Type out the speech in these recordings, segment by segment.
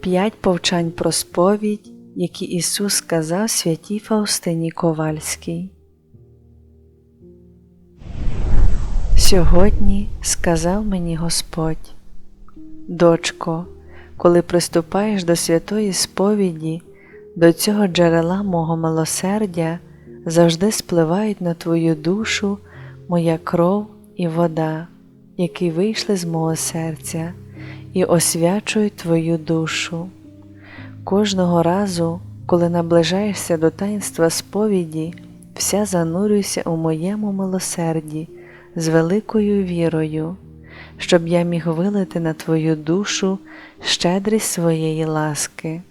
П'ять повчань про сповідь, які Ісус сказав святій Фаустині Ковальській. Сьогодні сказав мені Господь, дочко, коли приступаєш до святої сповіді, до цього джерела мого милосердя завжди спливають на твою душу моя кров і вода, які вийшли з мого серця і освячують твою душу. Кожного разу, коли наближаєшся до таїнства сповіді, вся занурюйся у моєму милосерді з великою вірою, щоб я міг вилити на твою душу щедрість своєї ласки.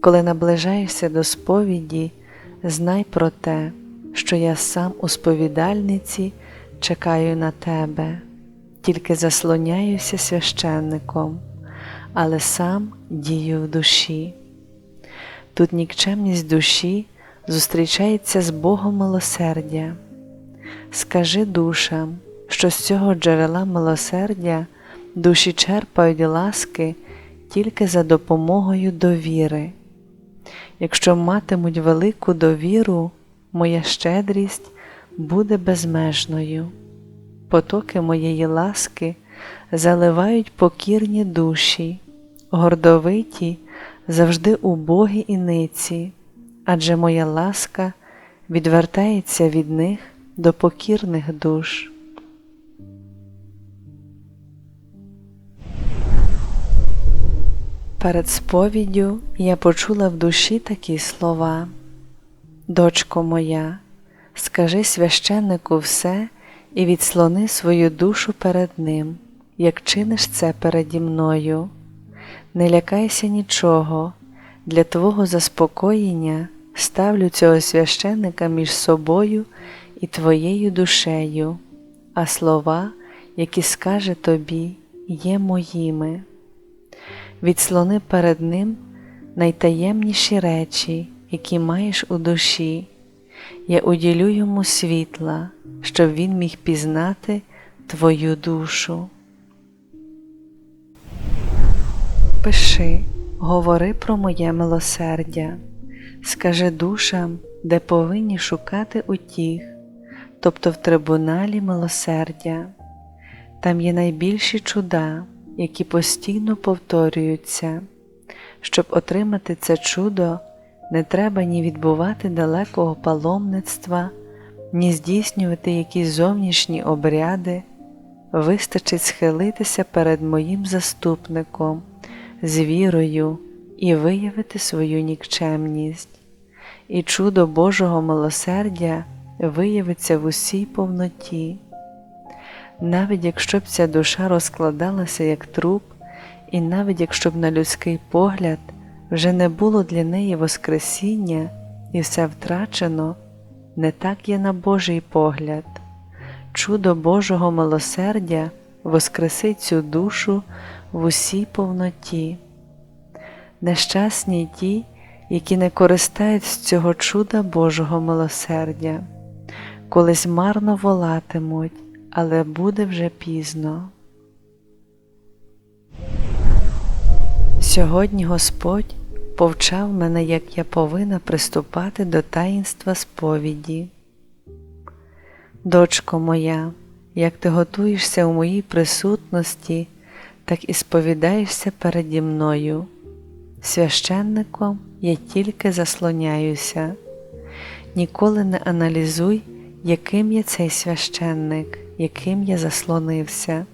Коли наближаєшся до сповіді, знай про те, що я сам у сповідальниці чекаю на тебе, тільки заслоняюся священником, але сам дію в душі. Тут нікчемність душі зустрічається з Богом милосердя. Скажи душам, що з цього джерела милосердя душі черпають ласки тільки за допомогою довіри. Якщо матимуть велику довіру, моя щедрість буде безмежною. Потоки моєї ласки заливають покірні душі, гордовиті завжди убогі і ниці, адже моя ласка відвертається від них до покірних душ. Перед сповіддю я почула в душі такі слова. Дочко моя, скажи священнику все і відслони свою душу перед ним, як чиниш це переді мною. Не лякайся нічого, для твого заспокоєння ставлю цього священника між собою і твоєю душею, а слова, які скаже тобі, є моїми. Відслони перед ним найтаємніші речі, які маєш у душі, я уділю йому світла, щоб він міг пізнати твою душу. Пиши, говори про моє милосердя, скажи душам, де повинні шукати утіх, тобто в трибуналі милосердя. Там є найбільші чуда, які постійно повторюються. Щоб отримати це чудо, не треба ні відбувати далекого паломництва, ні здійснювати якісь зовнішні обряди, вистачить схилитися перед моїм заступником з вірою і виявити свою нікчемність, і чудо Божого милосердя виявиться в усій повноті. Навіть якщо б ця душа розкладалася як труп, і навіть якщо б на людський погляд вже не було для неї Воскресіння і все втрачено, не так є на Божий погляд. Чудо Божого милосердя воскресить цю душу в усій повноті. Нещасні ті, які не користають з цього чуда Божого милосердя, колись марно волатимуть, але буде вже пізно. Сьогодні Господь повчав мене, як я повинна приступати до таїнства сповіді. Дочко моя, як ти готуєшся у моїй присутності, так і сповідаєшся переді мною. Священником я тільки заслоняюся, ніколи не аналізуй, яким є цей священник, яким я заслонився,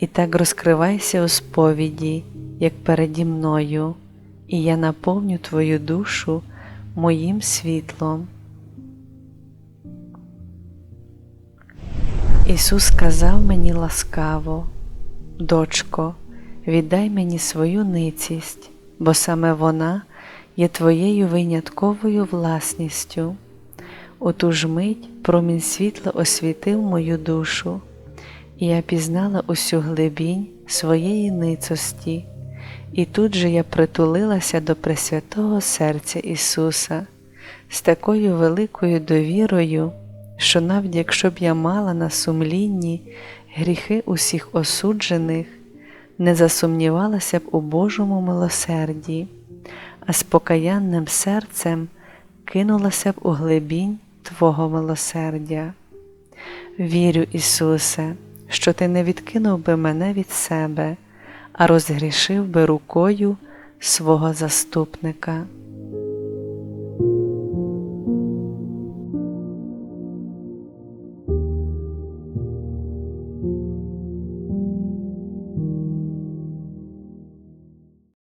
і так розкривайся у сповіді, як переді мною, і я наповню твою душу моїм світлом. Ісус сказав мені ласкаво, дочко, віддай мені свою ницість, бо саме вона є твоєю винятковою власністю. У ту ж мить промінь світла освітив мою душу, і я пізнала усю глибінь своєї ницості, і тут же я притулилася до Пресвятого Серця Ісуса з такою великою довірою, що навіть якщо б я мала на сумлінні гріхи усіх осуджених, не засумнівалася б у Божому милосерді, а з покаянним серцем кинулася б у глибінь Твого милосердя. Вірю, Ісусе, що Ти не відкинув би мене від себе, а розгрішив би рукою свого заступника.